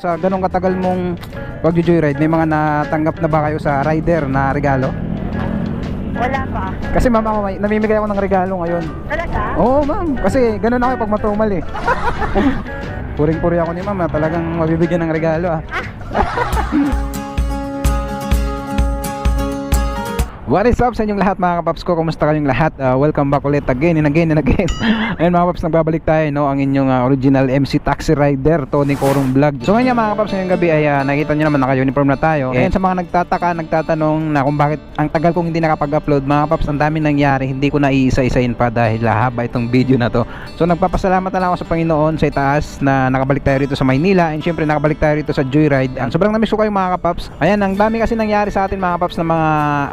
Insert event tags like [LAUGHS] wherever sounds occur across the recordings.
Sa ganong katagal mong pag-joyride, may mga natanggap na ba kayo sa rider na regalo? Wala pa. Kasi ma'am, ako may, namimigay ako ng regalo ngayon. Talaga? Oo ma'am, kasi ganun ako pag matumal eh. [LAUGHS] Puring-puri ako ni ma'am, ah, talagang mabibigyan ng regalo ah. [LAUGHS] What is up sa inyong lahat mga kapaps ko? Kumusta kayong lahat? Uh, welcome back ulit again and again and again [LAUGHS] Ayun mga kapaps, nagbabalik tayo no? Ang inyong uh, original MC Taxi Rider Tony Corong Vlog So ngayon mga kapaps, ngayong gabi ay uh, nakita nyo naman naka-uniform na tayo And sa mga nagtataka, nagtatanong na kung bakit ang tagal kong hindi nakapag-upload Mga kapaps, ang dami nangyari Hindi ko na iisa-isain pa dahil haba itong video na to So nagpapasalamat na lang ako sa Panginoon sa itaas na nakabalik tayo rito sa Maynila And syempre nakabalik tayo rito sa Joyride Ang sobrang namiss ko kayo mga kapaps Ayan, ang dami kasi nangyari sa atin mga kapaps na mga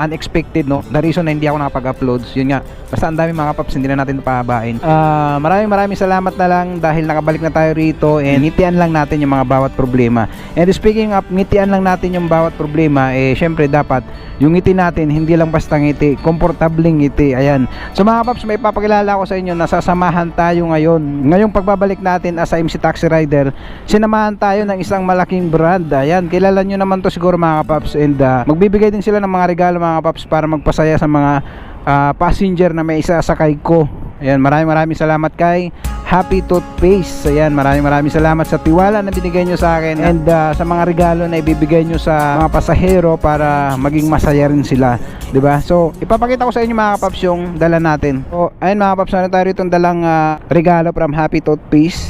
unexpected no? The reason na hindi ako nakapag-upload Yun nga, basta ang dami mga kapaps Hindi na natin pahabain. Ah, Maraming maraming salamat na lang Dahil nakabalik na tayo rito And ngitian lang natin yung mga bawat problema. And speaking of ngitian lang natin yung bawat problema Eh syempre dapat yung ngiti natin hindi lang basta ngiti komportabling ngiti. Ayan. So mga paps may papakilala ko sa inyo. Na sasamahan tayo ngayon. Ngayong pagbabalik natin as a MC Taxi Rider sinamahan tayo ng isang malaking brand. Ayan kilala nyo naman to siguro mga paps. And uh, magbibigay din sila ng mga regalo mga paps para magpasaya sa mga ah, passenger na may isasakay ko ayan maraming maraming salamat kay Happy Toothpaste. Ayan, maraming maraming salamat sa tiwala na binigay nyo sa akin and uh, sa mga regalo na ibibigay nyo sa mga pasahero para maging masaya rin sila. ba? So, ipapakita ko sa inyo mga kapaps yung dala natin. So, ayun mga kapaps, ano tayo rito dalang ah, regalo from Happy Toothpaste.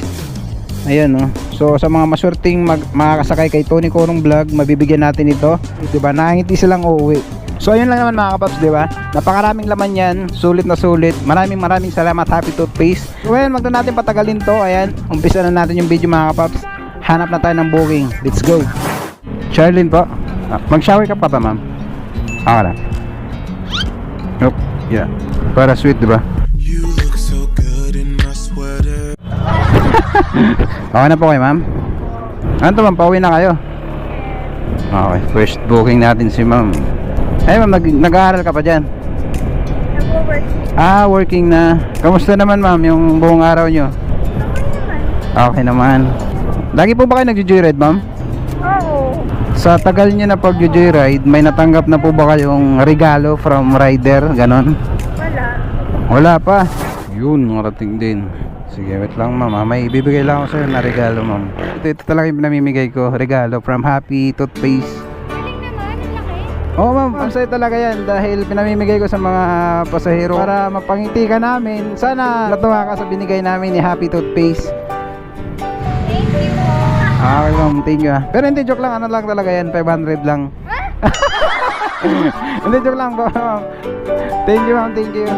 Ayan no. So sa mga maswerteng mag makakasakay kay Tony Corong Vlog, mabibigyan natin ito. 'Di ba? Nangiti silang uuwi. So ayun lang naman mga kapaps, 'di ba? Napakaraming laman 'yan, sulit na sulit. Maraming maraming salamat Happy Toothpaste. So ayun, wag na natin patagalin 'to. Ayan, umpisa na natin yung video mga kapaps. Hanap na tayo ng booking. Let's go. Charlene po. Ah, Mag-shower ka pa ba, ma'am? Ako lang. Nope. Yeah. Para sweet, 'di ba? You look so good in my sweater. [LAUGHS] Okay na po kayo, ma'am? Ano to, ma'am? Pauwi na kayo? Okay, first booking natin si ma'am. Ay, ma'am, nag nag-aaral ka pa dyan? Nag-work. Ah, working na. Kamusta naman, ma'am, yung buong araw nyo? Okay naman. Lagi po ba kayo nag-joyride, ma'am? Oo. Sa tagal nyo na pag-joyride, may natanggap na po ba kayong regalo from rider? Ganon? Wala. Wala pa. Yun, narating din. Sige, wait lang ma'am. ah. May ibibigay lang ako sa'yo na regalo ma'am. Ito, ito talaga yung pinamimigay ko. Regalo from Happy Toothpaste. Oo ma'am, ang sa'yo talaga yan dahil pinamimigay ko sa mga pasahero para mapangiti ka namin. Sana natuwa ka sa binigay namin ni Happy Toothpaste. Thank you po. Ah, okay ma'am, thank you ah. Pero hindi joke lang, ano lang talaga yan, 500 lang. [LAUGHS] hindi joke lang po ma'am. Thank you ma'am, thank you.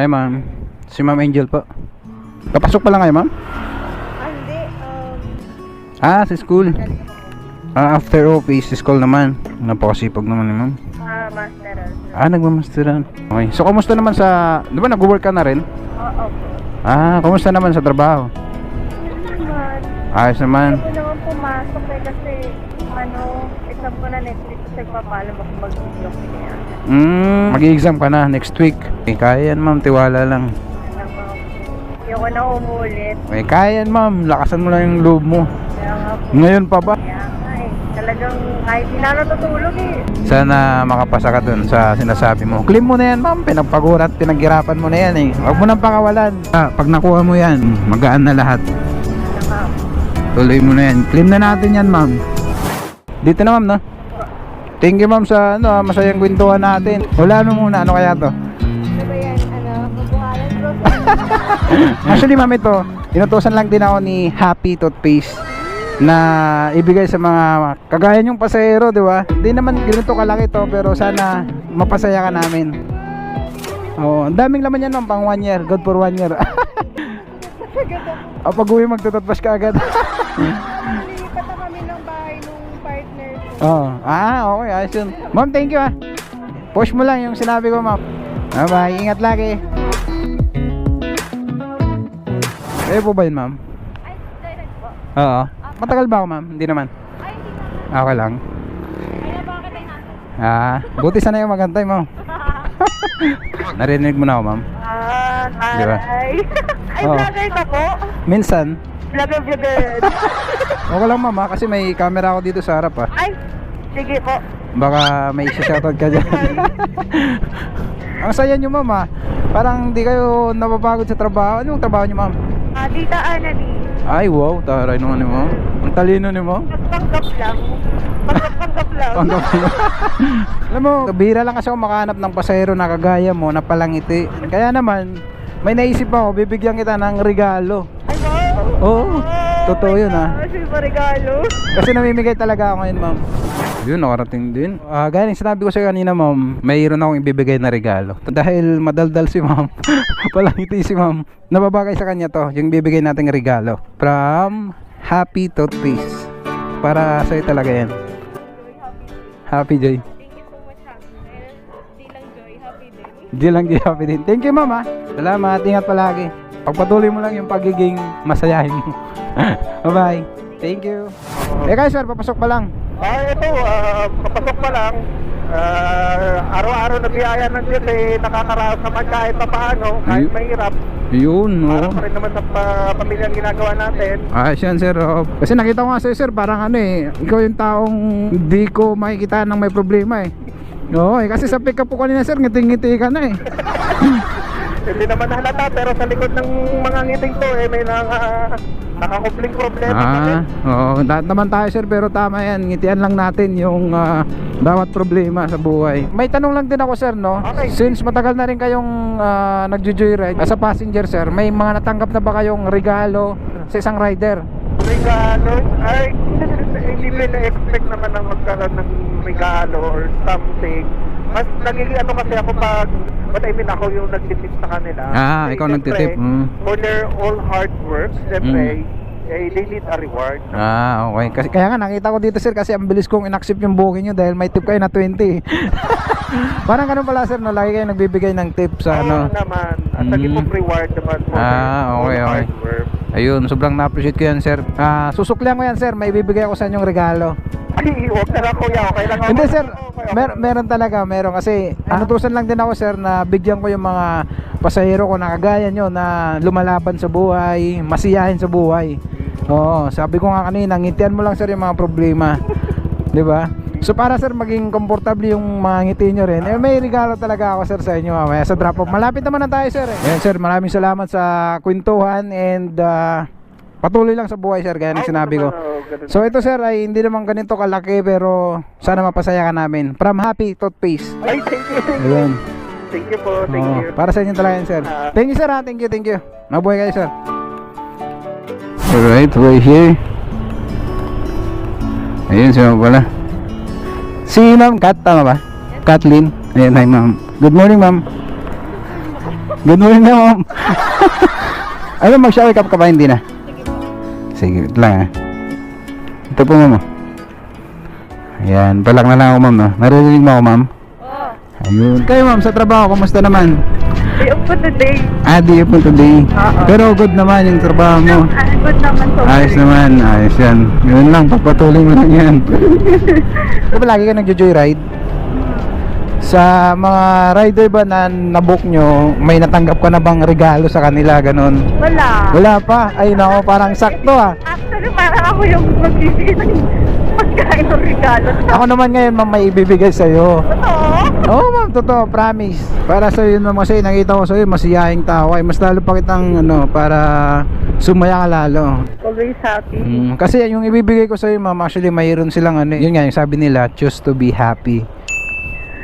Hi ma'am, si ma'am Angel po. Kapasok pa lang kayo ma'am? Ah, hindi. Um, Ah, sa school. Ah, after office, sa school naman. Napakasipag naman ni ma'am. ah, masteral. Ah, nagmamasteran. Okay. So, kumusta naman sa... Di ba nag-work ka na rin? Oo. Ah, kumusta naman sa trabaho? Naman. Ayos naman. Ako naman pumasok eh kasi ano, exam ko na next week kasi nagpapaalam ako mag-vlog niya. Mm, mag-exam ka na next week. Eh, kaya yan ma'am, tiwala lang. Ayoko na umulit. Eh, kaya yan ma'am, lakasan mo lang yung loob mo. Kaya nga po. Ngayon pa ba? Talagang kahit di na natutulog eh. Sana makapasa ka dun sa sinasabi mo. Claim mo na yan ma'am, pinagpagurat, pinaghirapan mo na yan eh. Huwag mo nang pakawalan. Ah, pag nakuha mo yan, magaan na lahat. Tuloy mo na yan. Claim na natin yan ma'am. Dito na ma'am no? Thank you ma'am sa ano, ah, masayang kwentuhan natin. Wala ano muna, ano kaya to? ano ba yan? Ano? Mabuhalan. [LAUGHS] Actually ma'am ito, inutosan lang din ako ni Happy Toothpaste na ibigay sa mga kagaya yung pasahero, di ba? Hindi naman ganito kalaki to, pero sana mapasaya ka namin. Oo, ang daming laman yan ma'am, pang one year. Good for one year. o [LAUGHS] pag uwi magtututbrush ka agad. Nilipat na kami ng bahay nung partner ko. Oo. Ah, okay, ayos yun. Ma'am, thank you ah. Push mo lang yung sinabi ko, ma'am. Bye-bye, ingat lagi. Kayo po ba yun, ma'am? Ay, direct po. Oo. Matagal ba ako, ma'am? Hindi naman. Ay, hindi. Okay lang. Kaya bakit ay natin? Ah, buti sana yung magantay mo. [LAUGHS] Narinig mo na ako, ma'am. Ah, Di ba? ay. Ay, Oo. vlogger ka po? Minsan, vlogger, vlogger. [LAUGHS] Okay lang ma'am ha, kasi may camera ako dito sa harap ha. Ay, sige po. Baka may shoutout ka dyan. [LAUGHS] Ang saya nyo ma'am ha. Parang hindi kayo napapagod sa trabaho. Ano yung trabaho nyo ma'am? Tita Ana ni. Ay wow, taray naman ni ma'am. Ang talino ni ma'am. Panggap lang. Panggap lang. Panggap mo. [LAUGHS] Alam mo, bihira lang kasi ako makahanap ng pasahero na kagaya mo na palangiti. Kaya naman, may naisip ako, bibigyan kita ng regalo. Ay, wow. Oo, totoo yun, ah. Kasi regalo. Kasi namimigay talaga ako ngayon, ma'am. Yun, nakarating din. Ah, gaya ng sinabi ko sa kanina, ma'am, mayroon akong ibibigay na regalo. Dahil madaldal si ma'am, [LAUGHS] palangiti si ma'am, nababagay sa kanya to, yung bibigay nating regalo. From Happy Toothpaste. Para sa'yo talaga yan. Happy Joy. Thank you so much, Happy. Di lang joy, happy din. Di lang di happy din. Thank you, ma'am. ah. Salamat. Ingat palagi. Pagpatuloy mo lang yung pagiging masayahin mo. [LAUGHS] Bye-bye. Thank you. Eh guys, sir, papasok pa lang. Ah, ito, ah, kapasok pa lang. Ah, araw-araw na biyaya ng Diyos eh, nakakaraos naman kahit pa paano, kahit Ayun. mahirap. Yun, Para no. pa rin naman sa pa- pamilyang ginagawa natin. Ayos yan, sir. Oh. Kasi nakita ko nga sa'yo, sir, parang ano eh, ikaw yung taong hindi ko makikita ng may problema eh. Oo, eh, kasi sa pick up ko kanina, sir, ngiti-ngiti ka na eh. [LAUGHS] Hindi naman halata, pero sa likod ng mga ngiting to eh, may naka, nakakupling problema. Ah, oo, lahat naman tayo, sir, pero tama yan. Ngitian lang natin yung ah, bawat problema sa buhay. May tanong lang din ako, sir, no? Okay. Since matagal na rin kayong uh, nagjo-joyride as a passenger, sir, may mga natanggap na ba kayong regalo sa isang rider? regalo, ay, hindi mo na-expect naman na magkaroon ng regalo or something. Mas nagiging ano kasi ako pag, what I mean, ako yung nagtitip sa kanila. Ah, Eh, ikaw nagtitip, mm. For their all hard work, siyempre, eh, they need a reward. Ah, okay. Kasi, kaya nga nakita ko dito sir kasi ang bilis kong inaccept yung booking nyo dahil may tip kayo na 20. [LAUGHS] Parang ganun pala sir, no? Lagi kayo nagbibigay ng tip sa ano. Oo naman. At Mm. mm. pong reward naman for Ah, okay, okay. work. Ayun, sobrang na-appreciate ko yan sir. Ah, susuklihan ko yan sir, may bibigay ako sa inyong regalo. Huwag na lang kuya. Okay lang ako. Hindi sir, mer- meron talaga, meron kasi anutusan lang din ako sir na bigyan ko yung mga pasahero ko na kagaya nyo na lumalaban sa buhay, masiyahin sa buhay. Oo, sabi ko nga kanina, ngitian mo lang sir yung mga problema. [LAUGHS] 'Di ba? So para sir maging komportable yung mga ngiti nyo rin, eh, may regalo talaga ako sir sa inyo mamaya sa drop off. Malapit naman na tayo sir eh. Ayan sir, maraming salamat sa kwentuhan and ah, patuloy lang sa buhay sir, gaya ng sinabi ko. ganun. So ito sir ay hindi naman ganito kalaki pero sana mapasaya ka namin. From Happy Toothpaste. Ay, thank you, thank you. Ayun. Thank you po, thank Oo, you. para sa inyo talaga yan sir. Ah. Thank you sir ha. Thank you, thank you. Mabuhay kayo sir. Alright, we're here. Ayun siya pala. Si Ma'am Kat, tama ba? Kathleen. Ayun, hi Ma'am. Good morning Ma'am. Good morning na Ma'am. [LAUGHS] ano, mag-shower cup ka ba? Hindi na. Sige, ito lang ah. Ito po Ma'am. oh. Ayan, balak na lang ako Ma'am. No? Naririnig mo ako Ma'am? Oh, Ayun. Kayo ma'am, sa trabaho, kumusta naman? day off ko today. Ah, di po today. Oo. Pero good naman yung trabaho mo. Ah, good naman so Ayos naman, ayos yan. Yun lang, pagpatuloy mo lang yan. [LAUGHS] Di ba lagi ka nagjo-joyride? Sa mga rider ba na nabook nyo, may natanggap ka na bang regalo sa kanila, ganun? Wala. Wala pa. Ay nako, parang sakto ah. Actually, parang ako yung magbibigay ng pagkain ng regalo. Ako naman ngayon, ma'am, may ibibigay sa'yo. Totoo? Oo oh, ma'am, totoo, promise. Para sa yun ma'am kasi nakita ko sa iyo masiyahing tao ay mas lalo pa kitang ano para sumaya ka lalo. Always happy. Mm, kasi yung ibibigay ko sa iyo ma'am, actually mayroon silang ano, yun nga yung sabi nila, choose to be happy.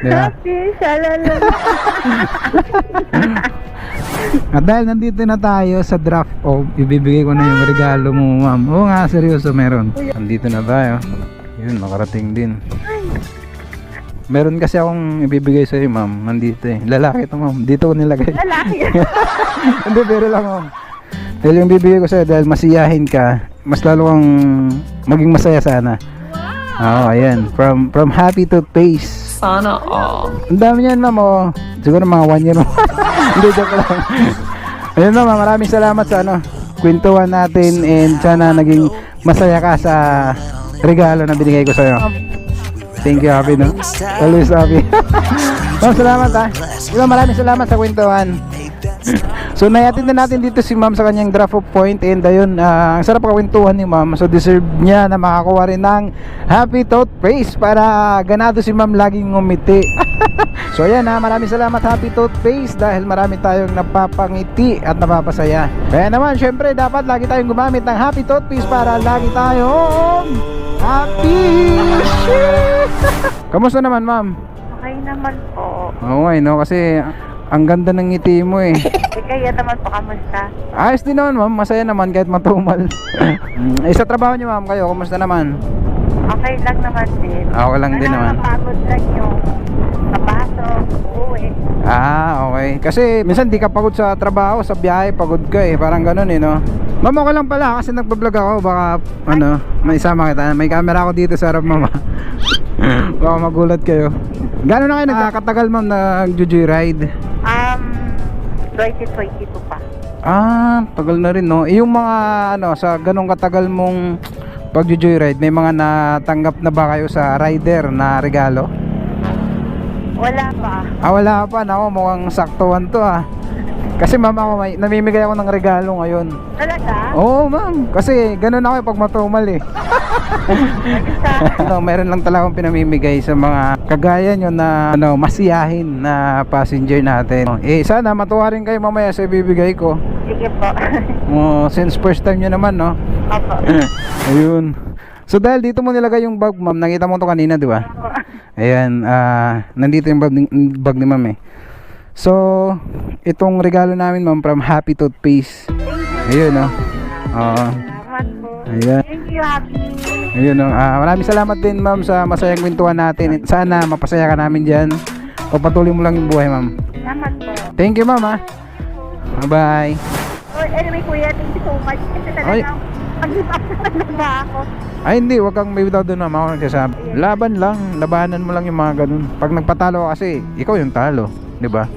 Di ba? Happy, shalala. At [LAUGHS] dahil nandito na tayo sa draft of ibibigay ko na yung regalo mo ma'am. Oo nga, seryoso meron. Nandito na tayo. Yun, nakarating din. Meron kasi akong ibibigay sa iyo ma'am. Nandito eh. Lalaki to ma'am. Dito ko nilagay. Lalaki. [LAUGHS] Hindi, pero lang oh. Dahil yung bibigay ko sa'yo, dahil masiyahin ka, mas lalo kang maging masaya sana. Oo, ayan. From from happy to pace. Sana all. Ang dami niyan, ma'am, oh. Siguro mga one year. [LAUGHS] Hindi, joke lang. Ayun, ma'am, maraming salamat sa ano, kwentuhan natin and sana naging masaya ka sa regalo na binigay ko sa'yo. Thank you, happy, no? Always happy. [LAUGHS] ma'am, salamat, ha. Di ba, maraming salamat sa kwentuhan. [LAUGHS] So nayatid na natin dito si ma'am sa kanyang drop off point and ayun, ah, ang sarap kakwentuhan ni ma'am. So deserve niya na makakuha rin ng happy toothpaste para ganado si ma'am laging ngumiti. [LAUGHS] so ayan ha, maraming salamat happy toothpaste dahil marami tayong napapangiti at napapasaya. Kaya naman, syempre dapat lagi tayong gumamit ng happy toothpaste para lagi tayong happy. [LAUGHS] Kamusta naman ma'am? Okay naman po. Oo eh, no? Kasi ang ganda ng ngiti mo eh. [LAUGHS] Eh, kaya naman po, kamusta? Ayos din naman ma'am, masaya naman kahit matumal. [LAUGHS] eh sa trabaho niyo ma'am, kayo, kumusta naman? Okay lang naman din. Okay lang din naman. Nakakapagod lang yung kapasok, uwi. Ah, okay. Kasi minsan di ka pagod sa trabaho, sa biyahe, pagod ka eh. Parang ganun eh, no? Ma'am, okay lang pala kasi nagbablog ako. Baka, ano, may isama kita. May camera ako dito sa harap, mama. [LAUGHS] Baka magulat kayo. Gano'n na kayo nagkakatagal, ma'am, nag-joyride? Um, 2022 pa. Ah, tagal na rin, no? Yung mga, ano, sa ganong katagal mong pag-joyride, may mga natanggap na ba kayo sa rider na regalo? Wala pa. Ah, wala pa. Nako, mukhang saktuhan to ah. Kasi ma'am ako, may, namimigay ako ng regalo ngayon. Talaga? Oo, ma'am. Kasi ganun ako eh, pag matumal eh. ano, meron lang talaga akong pinamimigay sa mga kagaya nyo na ano, masiyahin na passenger natin. Eh, sana matuwa rin kayo mamaya sa ibibigay ko. Sige po. [LAUGHS] Oh, since first time nyo naman, no? Opo. [LAUGHS] Ayun. So dahil dito mo nilagay yung bag, ma'am, nakita mo to kanina, di ba? Ayan, ah, nandito yung bag ni, bag ni ma'am eh. So, itong regalo namin ma'am from Happy Toothpaste. Ayun, no? Oo. Salamat po. Ayan. Thank you, Happy. Ayun, no? Ah, maraming salamat din ma'am sa masayang kwentuhan natin. Sana mapasaya ka namin dyan. Pagpatuloy mo lang yung buhay, ma'am. Salamat po. Thank you, ma'am, ah. Bye-bye. Oh, anyway, kuya, thank you so much. Kasi talagang up [LAUGHS] na ako. Ay hindi, wag kang may without doon ma'am. Ako nagsasabi. Laban lang, labanan mo lang yung mga ganun. Pag nagpatalo ka kasi, ikaw yung talo, 'di ba?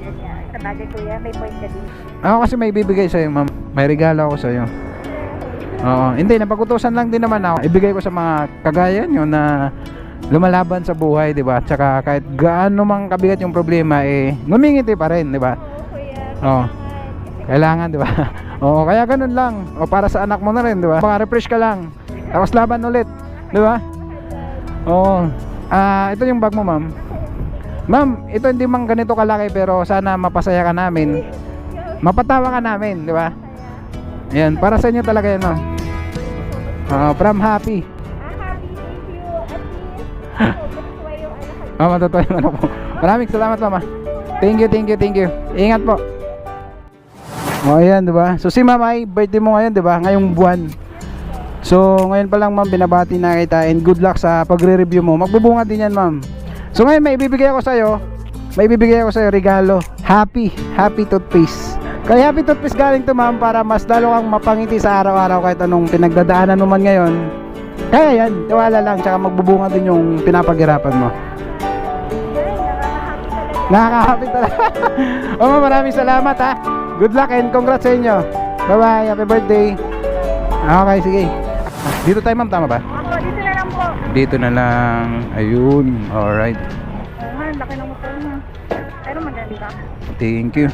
Sa bagay, kuya, may point ka din. Ako kasi may bibigay sa'yo, ma'am. May regalo ako sa'yo. Oo, hindi, napagutusan lang din naman ako. Ibigay ko sa mga kagaya nyo na lumalaban sa buhay, 'di ba? Tsaka kahit gaano mang kabigat yung problema eh ngumingiti pa rin, 'di ba? Oo. Kailangan, 'di ba? [LAUGHS] Oo, kaya ganun lang. O para sa anak mo na rin, 'di ba? Maka-refresh ka lang. Tapos laban ulit, 'di ba? Oo. Ah, ito yung bag mo, ma'am. Ma'am, ito hindi mang ganito kalaki pero sana mapasaya ka namin. Mapatawa ka namin, 'di ba? Ayan, para sa inyo talaga 'yan, ma'am. Ah, from happy. Ah, matotoo yung ano po. Maraming salamat, mama. Thank you, thank you, thank you. Ingat po. O, ayan, di ba? So, si mama ay birthday mo ngayon, di ba? Ngayong buwan. So, ngayon pa lang, ma'am, binabati na kita and good luck sa pagre-review mo. Magbubunga din yan, ma'am. So, ngayon, may ibibigay ako sa'yo. May ibibigay ako sa'yo regalo. Happy, happy toothpaste. Kaya happy toothpaste galing to, ma'am, para mas lalo kang mapangiti sa araw-araw kahit anong pinagdadaanan mo man ngayon. Kaya yan, tiwala lang, tsaka magbubunga din yung pinapaghirapan mo. Nakaka-happy talaga. [LAUGHS] o ma'am, maraming salamat ha. Good luck and congrats sa inyo. Bye-bye, happy birthday. Okay, sige. Dito tayo ma'am, tama ba? Ako, dito na lang po. Dito na lang. Ayun, alright. Ang laki ng motor mo. Pero maganda. Thank you.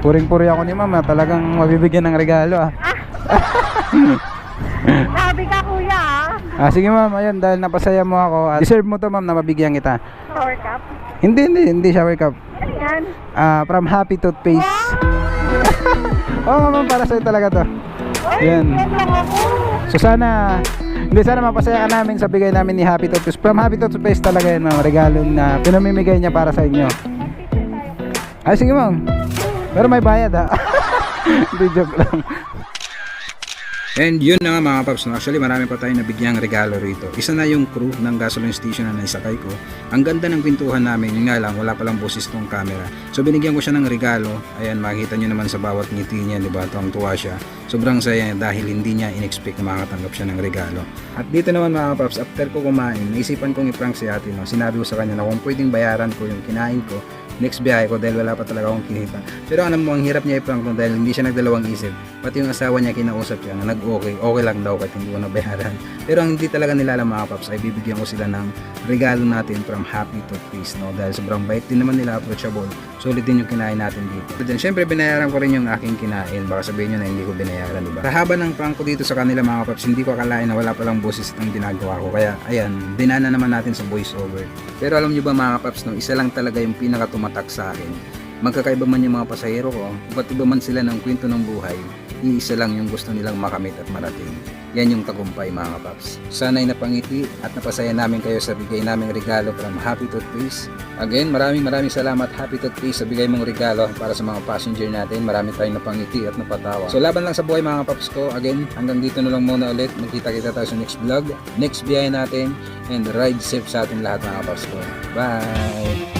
Puring-puri ako ni ma'am ha. Talagang mabibigyan ng regalo ah. [LAUGHS] Sabi ka, kuya, ah. Ah, sige ma'am, ayun, dahil napasaya mo ako. ah, deserve mo to ma'am na mabigyan kita. Power cup. Hindi, hindi, hindi shower cup. Ano yan? Ah, from Happy Toothpaste. [LAUGHS] Oo nga ma'am, para sa'yo talaga to. Ay, Yan. yan lang ako. So sana hindi sana mapasaya ka namin sa bigay namin ni Happy Toothpaste. From Happy Toothpaste talaga yan ma'am. Regalo na pinamimigay niya para sa inyo. Ay sige ma'am. Pero may bayad ha. [LAUGHS] Hindi joke lang. And yun na nga mga paps, no? actually marami pa tayong nabigyang regalo rito. Isa na yung crew ng gasoline station na naisakay ko. Ang ganda ng pintuhan namin, yun nga lang, wala palang boses tong camera. So binigyan ko siya ng regalo. Ayan, makikita nyo naman sa bawat ngiti niya, di ba? Tuwang tuwa siya. Sobrang saya dahil hindi niya in-expect na makatanggap siya ng regalo. At dito naman mga paps, after ko kumain, naisipan kong i-prank si ate. No? Sinabi ko sa kanya na kung pwedeng bayaran ko yung kinain ko next biyahe ko dahil wala pa talaga akong kinita. Pero alam mo, ang hirap niya i-prank no dahil hindi siya nagdalawang isip. Pati yung asawa niya kinausap siya na nag-okay, okay lang daw kahit hindi ko nabayaran. [LAUGHS] Pero ang hindi talaga nila alam mga paps ay bibigyan ko sila ng regalo natin from Happy Toothpaste no dahil sobrang bait din naman nila approachable. Sulit din yung kinain natin dito. Then syempre binayaran ko rin yung aking kinain. Baka sabihin nyo na hindi ko binayaran, diba? Sa haba ng prank ko dito sa kanila mga paps, hindi ko akalain na wala palang boses itong ginagawa ko. Kaya ayan, dinana naman natin sa voice over. Pero alam nyo ba mga paps, no, isa lang talaga yung pinaka tumatak sa akin. Magkakaiba man yung mga pasahero ko, iba't iba man sila ng kwento ng buhay, iisa lang yung gusto nilang makamit at marating. Yan yung tagumpay mga kapaps. Sana'y napangiti at napasaya namin kayo sa bigay naming regalo from Happy Toothpaste. Again, maraming maraming salamat Happy Toothpaste sa bigay mong regalo para sa mga passenger natin. Marami tayong napangiti at napatawa. So laban lang sa buhay mga kapaps ko. Again, hanggang dito na lang muna ulit. Magkita-kita tayo sa next vlog, next biyahe natin, and ride safe sa atin lahat mga kapaps ko. Bye!